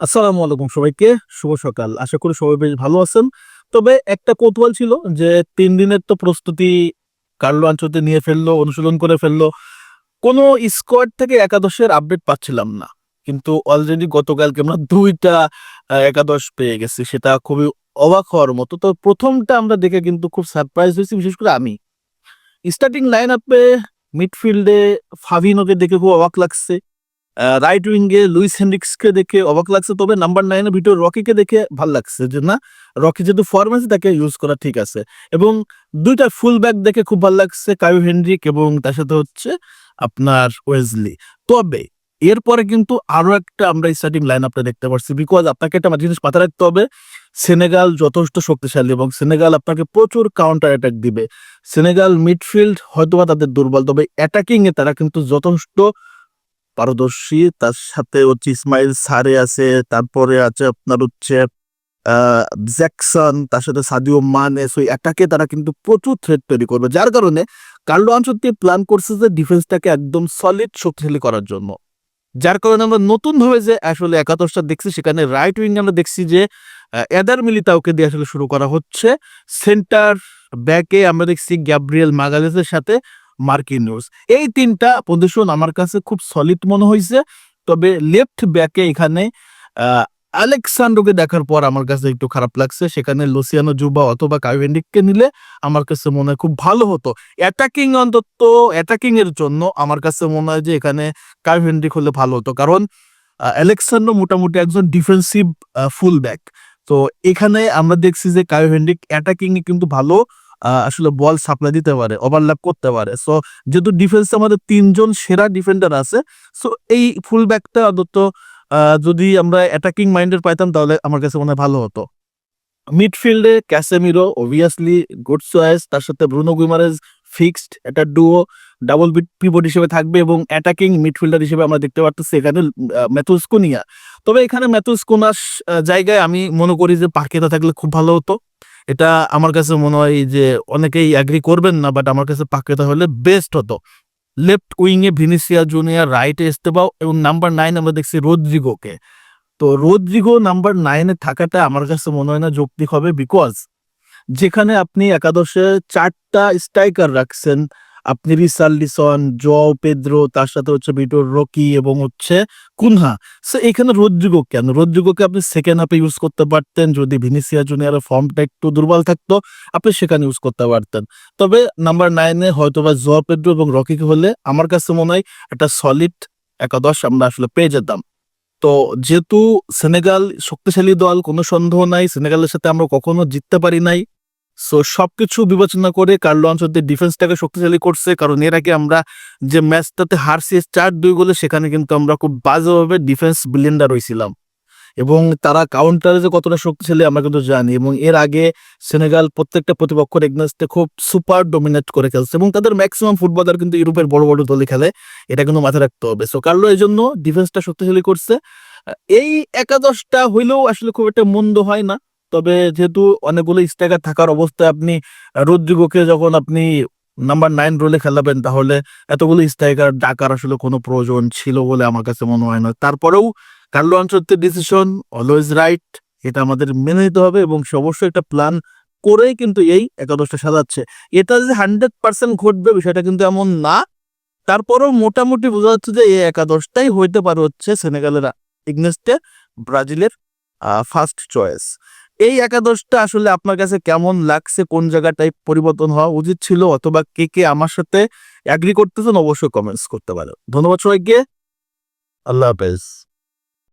আসসালামু আলাইকুম সবাইকে। শুভ সকাল। আশা করি সবাই বেশ ভালো আছেন। তবে একটা কৌতূহল ছিল যে তিন দিনের তো প্রস্তুতি কার্লো আঞ্চলতে নিয়ে ফেলল, অনুশীলন করে ফেলল। কোনো স্কোয়াড থেকে একাদশের আপডেট পাচ্ছিলাম না। কিন্তু অলরেডি গতকালকে আমরা দুইটা একাদশ পেয়ে গেছি। সেটা খুবই অবাক হওয়ার মতো। তো প্রথমটা আমরা দেখে কিন্তু খুব সারপ্রাইজ হয়েছি, বিশেষ করে আমি। স্টার্টিং লাইন আপে মিডফিল্ডে ফাভিনোকে দেখে খুব অবাক লাগছে। রাইট উইঙ্গে লুইস হেনরিক্সকে দেখে অবাক লাগছে, তবে নাম্বার নাইনের ভিতরে রকিকে দেখে ভালো লাগছে যে, না, রকি যেহেতু ফর্ম আছে তাকে ইউজ করা ঠিক আছে। এবং দুইটা ফুল ব্যাক দেখে খুব ভালো লাগছে, কায়ু হেনরিক এবং তার সাথে হচ্ছে আপনার ওয়েজলি। তবে এরপরে কিন্তু আরও একটা আমরা স্টার্টিং লাইন আপটা দেখতে পাচ্ছি বিকজ আপনাকে একটা জিনিস মাথায় রাখতে হবে, সেনেগাল যথেষ্ট শক্তিশালী এবং সেনেগাল আপনাকে প্রচুর কাউন্টার অ্যাটাক দিবে। সেনেগাল মিডফিল্ড হয়তোবা তাদের দুর্বল, তবে অ্যাটাকিং এ তারা কিন্তু যথেষ্ট পারদর্শী, তার সাথে হচ্ছে ইসমাইল সারে আছে, তারপরে আছে আপনার হচ্ছে জ্যাকসন, তার সাথে সাদিও মানে সো অ্যাটাকে তারা কিন্তু প্রচুর থ্রেট তৈরি করবে। যার কারণে কার্লো আনসত্তি প্ল্যান করছে যে ডিফেন্সটাকে একদম সলিড শক্তিশালী করার জন্য। যার কারণে আমরা নতুন ভাবে যে আসলে একাদশটা দেখছি, সেখানে রাইট উইং আমরা দেখছি যে এদার মিলিতাওকে দিয়ে আসলে শুরু করা হচ্ছে। সেন্টার ব্যাকে আমরা দেখছি গ্যাব্রিয়েল মাগালেসের সাথে মার্কিনিউস এই তিনটা পজিশন আমার কাছে খুব সলিড মনে হয়েছে তবে লেফট ব্যাকে এখানে আহ, আলেকসান্ড্রোকে দেখার পর আমার কাছে একটু খারাপ লাগছে। সেখানে লুসিয়ানো জুবা অথবা কাইভেন্ডিককে নিলে আমার কাছে মনে হয় খুব ভালো হতো। অ্যাটাকিং অন্তত অ্যাটাকিং এর জন্য আমার কাছে মনে হয় যে এখানে কাইভেন্ডিক হলে ভালো হতো। কারণ আলেকসান্ড্রো মোটামুটি একজন ডিফেন্সিভ ফুল ব্যাক তো এখানে আমরা দেখছি যে কাইভেন্ডিক অ্যাটাকিং কিন্তু ভালো। আসলে বল সাপ্লাই দিতে পারে ওভারল্যাপ করতে পারে। সো যেহেতু ডিফেন্সে আমাদের তিনজন সেরা ডিফেন্ডার আছে সো এই ফুল ব্যাকটা অন্তত যদি আমরা অ্যাটাকিং মাইন্ডের পাইতাম, তাহলে আমার কাছে মনে হয় ভালো হতো। মিডফিল্ডে ক্যাসেমিরো অবভিয়াসলি গুড চয়েস তার সাথে ব্রুনো গুইমারেজ ফিক্সড একটা ডুও ডাবল পিভট হিসেবে থাকবে এবং অ্যাটাকিং মিডফিল্ডার হিসেবে আমরা দেখতে পারতেছি এখানে ম্যাথুস কুনিয়া তবে এখানে ম্যাথুস কুনাস জায়গায় আমি মনে করি যে পাকেতা থাকলে খুব ভালো হতো। এটা আমার কাছে মনে হয় যে অনেকেই অ্যাগ্রি করবেন না বাট আমার কাছে পাকেতা হলে বেস্ট হতো। লেফট উইংয়ে ভিনিসিয়া জুনিয়র রাইটে এস্তেবাও এবং নাম্বার নাইন আমরা দেখছি রোদ্রিগোকে তো রোদ্রিগো নাম্বার নাইনে থাকাটা আমার কাছে মনে হয় না যৌক্তিক হবে বিকজ যেখানে আপনি একাদশে চারটা স্ট্রাইকার রাখছেন আপনি রিসার্লিসন জ পেদ্রো, তার সাথে হচ্ছে বিটোর রকি এবং হচ্ছে কুনহা। সো এখানে রোদ্রিগো কেন? রোদ্রিগোকে আপনি সেকেন্ড হাফে ইউজ করতে পারতেন। যদি ভিনিসিয়া জুনিয়রের ফর্মটা একটু দুর্বল থাকতো, আপনি সেখানে ইউজ করতে পারতেন। তবে নাম্বার নাইনে হয়তোবা জ পেদ্রো এবং রকিকে হলে আমার কাছে মনে হয় একটা সলিড একাদশ আমরা আসলে পেয়ে যেতাম। তো যেহেতু সেনেগাল শক্তিশালী দল, কোনো সন্দেহ নাই। সেনেগালের সাথে আমরা কখনো জিততে পারি নাই। সো সবকিছু বিবেচনা করে কার্লো আনসদের ডিফেন্সটাকে শক্তিশালী করছে, কারণ এর আগে আমরা যে ম্যাচটাতে হারছি চার দুই গোলে, সেখানে কিন্তু আমরা খুব বাজেভাবে ডিফেন্স বিলিয়ন্ডার হয়েছিলাম এবং তারা কাউন্টারে যে কতটা শক্তিশালী আমরা কিন্তু জানি, এবং এর আগে সেনেগাল প্রত্যেকটা প্রতিপক্ষের এগনেস্টে খুব সুপার ডোমিনেট করে খেলছে, এবং তাদের ম্যাক্সিমাম ফুটবলার কিন্তু ইউরোপের বড় বড় দলে খেলে, এটা কিন্তু মাথায় রাখতে হবে। সো কার্লো এই জন্য ডিফেন্সটা শক্তিশালী করছে। এই একাদশটা হইলেও আসলে খুব একটা মন্দ হয় না। তবে যেহেতু অনেকগুলো স্ট্রাইকার থাকার অবস্থায় আপনি রোদ্রিগোকে যখন আপনি নাম্বার নাইন রোলে খেলাবেন, তাহলে এতগুলো স্ট্রাইকার ডাকার আসলে কোনো প্রয়োজন ছিল বলে আমার কাছে মনে হয় না। তারপরেও কার্লো আনসত্তের ডিসিশন অলওয়েজ রাইট এটা আমাদের মেনে নিতে হবে এবং সে অবশ্যই একটা প্ল্যান করেই কিন্তু এই একাদশটা সাজাচ্ছে। এটা যে হান্ড্রেড পার্সেন্ট ঘটবে বিষয়টা কিন্তু এমন না। তারপরেও মোটামুটি বোঝা যাচ্ছে যে এই একাদশটাই হইতে পারে হচ্ছে সেনেগালের ইগনেস্টে ব্রাজিলের ফার্স্ট চয়েস এই একাদশটা আসলে আপনার কাছে কেমন লাগছে? কোন জায়গাটায় পরিবর্তন হওয়া উচিত ছিল? অথবা কে কে আমার সাথে অ্যাগ্রি করতেছেন? অবশ্যই কমেন্টস করতে পারেন। ধন্যবাদ সবাইকে। আল্লাহ হাফেজ।